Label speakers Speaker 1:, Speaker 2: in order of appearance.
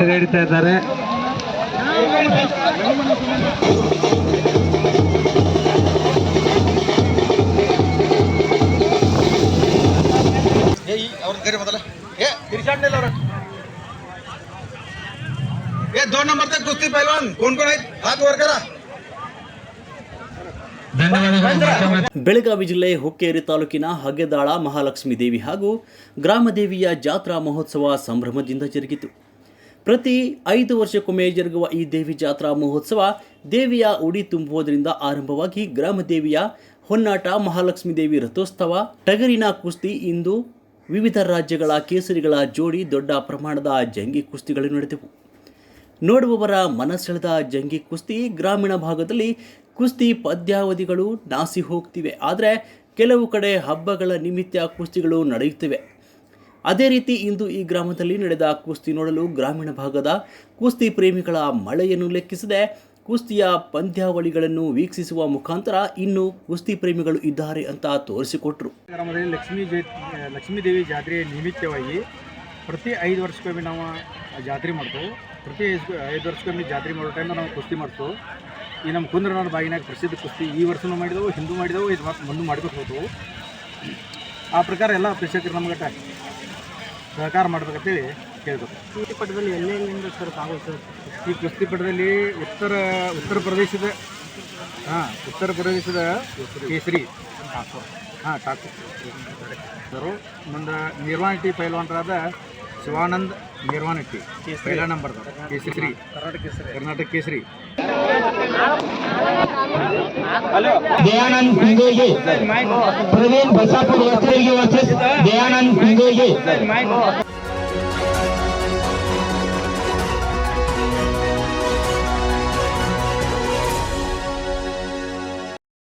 Speaker 1: ನಡೀತಾ ಇದ್ದಾರೆ
Speaker 2: ए और घरी बदला ए तिरशाट नेल और ए दोन नंबर तक कुस्ती पहलवान कोण कोण आहेत हात वर करा
Speaker 1: ಧನ್ಯವಾದಗಳು
Speaker 3: ಬೆಳಗಾವಿ ಜಿಲ್ಲೆ ಹುಕ್ಕೇರಿ ತಾಲೂಕಿನ ಹಗೆದಾಳ ಮಹಾಲಕ್ಷ್ಮೀ ದೇವಿ ಹಾಗೂ ಗ್ರಾಮದೇವಿಯ ಜಾತ್ರಾ ಮಹೋತ್ಸವ ಸಂಭ್ರಮದಿಂದ ಜರುಗಿತು. ಪ್ರತಿ ಐದು ವರ್ಷಕ್ಕೊಮ್ಮೆ ಜರುಗುವ ಈ ದೇವಿ ಜಾತ್ರಾ ಮಹೋತ್ಸವ ದೇವಿಯ ಉಡಿ ತುಂಬುವುದರಿಂದ ಆರಂಭವಾಗಿ ಗ್ರಾಮದೇವಿಯ ಹೊನ್ನಾಟ ಮಹಾಲಕ್ಷ್ಮೀ ದೇವಿ ರಥೋತ್ಸವ ಟಗರಿನ ಕುಸ್ತಿ ಇಂದು ವಿವಿಧ ರಾಜ್ಯಗಳ ಕೇಸರಿಗಳ ಜೋಡಿ ದೊಡ್ಡ ಪ್ರಮಾಣದ ಜಂಗಿ ಕುಸ್ತಿಗಳು ನಡೆದವು. ನೋಡುವವರ ಮನಸೆಳೆದ ಜಂಗಿ ಕುಸ್ತಿ ಗ್ರಾಮೀಣ ಭಾಗದಲ್ಲಿ ಕುಸ್ತಿ ಪದ್ಯಾವಧಿಗಳು ನಾಸಿ ಹೋಗ್ತಿವೆ. ಆದರೆ ಕೆಲವು ಕಡೆ ಹಬ್ಬಗಳ ನಿಮಿತ್ತ ಕುಸ್ತಿಗಳು ನಡೆಯುತ್ತಿವೆ. ಅದೇ ರೀತಿ ಇಂದು ಈ ಗ್ರಾಮದಲ್ಲಿ ನಡೆದ ಕುಸ್ತಿ ನೋಡಲು ಗ್ರಾಮೀಣ ಭಾಗದ ಕುಸ್ತಿ ಪ್ರೇಮಿಗಳ ಮಳೆಯನ್ನು ಲೆಕ್ಕಿಸದೆ ಕುಸ್ತಿಯ ಪಂದ್ಯಾವಳಿಗಳನ್ನು ವೀಕ್ಷಿಸುವ ಮುಖಾಂತರ ಇನ್ನು ಕುಸ್ತಿ ಪ್ರೇಮಿಗಳು ಇದ್ದಾರೆ ಅಂತ ತೋರಿಸಿಕೊಟ್ರು.
Speaker 4: ಗ್ರಾಮದಲ್ಲಿ ಲಕ್ಷ್ಮೀ ಜಯ ಲಕ್ಷ್ಮೀ ದೇವಿ ಜಾತ್ರೆ ನಿಮಿತ್ತವಾಗಿ ಪ್ರತಿ ಐದು ವರ್ಷಕ್ಕೊಮ್ಮೆ ನಾವು ಜಾತ್ರೆ ಮಾಡ್ತೇವೆ. ಪ್ರತಿ ಐದು ಐದು ವರ್ಷಕ್ಕೊಮ್ಮೆ ಜಾತ್ರೆ ಮಾಡೋ ಟೈಮ್ ನಾವು ಕುಸ್ತಿ ಮಾಡ್ತೇವೆ. ಈ ನಮ್ಮ ಕುಂದ್ರನಾಡ ಬಾಗಿನಾಗ ಪ್ರಸಿದ್ಧ ಕುಸ್ತಿ ಈ ವರ್ಷನೂ ಮಾಡಿದೆವು ಹಿಂದೂ ಮಾಡಿದೆವು ಇದು ಮತ್ತೆ ಮುಂದೆ ಮಾಡ್ಬೇಕು ಹೋದವು ಆ ಪ್ರಕಾರ ಎಲ್ಲ ಪ್ರೇಕ್ಷಕರು ನಮ್ಗಟ್ಟ ಸಹಕಾರ ಮಾಡ್ಬೇಕಂತೇಳಿ ಕೇಳ್ಬೇಕು. ಕುಸ್ತಿ ಪಟದಲ್ಲಿ ಎಲ್ಲೆಲ್ಲಿಂದ ಸರ್ ಸರ್? ಈ ಕುಸ್ತಿ ಪಟದಲ್ಲಿ ಉತ್ತರ ಉತ್ತರ ಪ್ರದೇಶದ ಹಾಂ ಉತ್ತರ ಪ್ರದೇಶದ ಕೇಸರಿ ಹಾಂ ಠಾಕೂರ್. ಸರ್ ಮುಂದೆ ನಿರ್ವಾಣಿಟಿ ಪೈಲ್ವಾನರಾದ ಶಿವಾನಂದ್ ನಿರ್ವಾಣಟ್ಟಿ ಪೈಲಾ ನಂಬರ್ ಕೇಸರಿ. ಕರ್ನಾಟಕ ಕೇಸರಿ.
Speaker 5: ದಯಾನಂದ್ ಪಿಂಗೋಜಿ. ಪ್ರವೀಣ್ ಬಸಾಪುರ್ ವಕೀಲರಿಗೆ ವರ್ಸಸ್ ದಯಾನಂದ್ ಪಿಂಗೋಜಿ.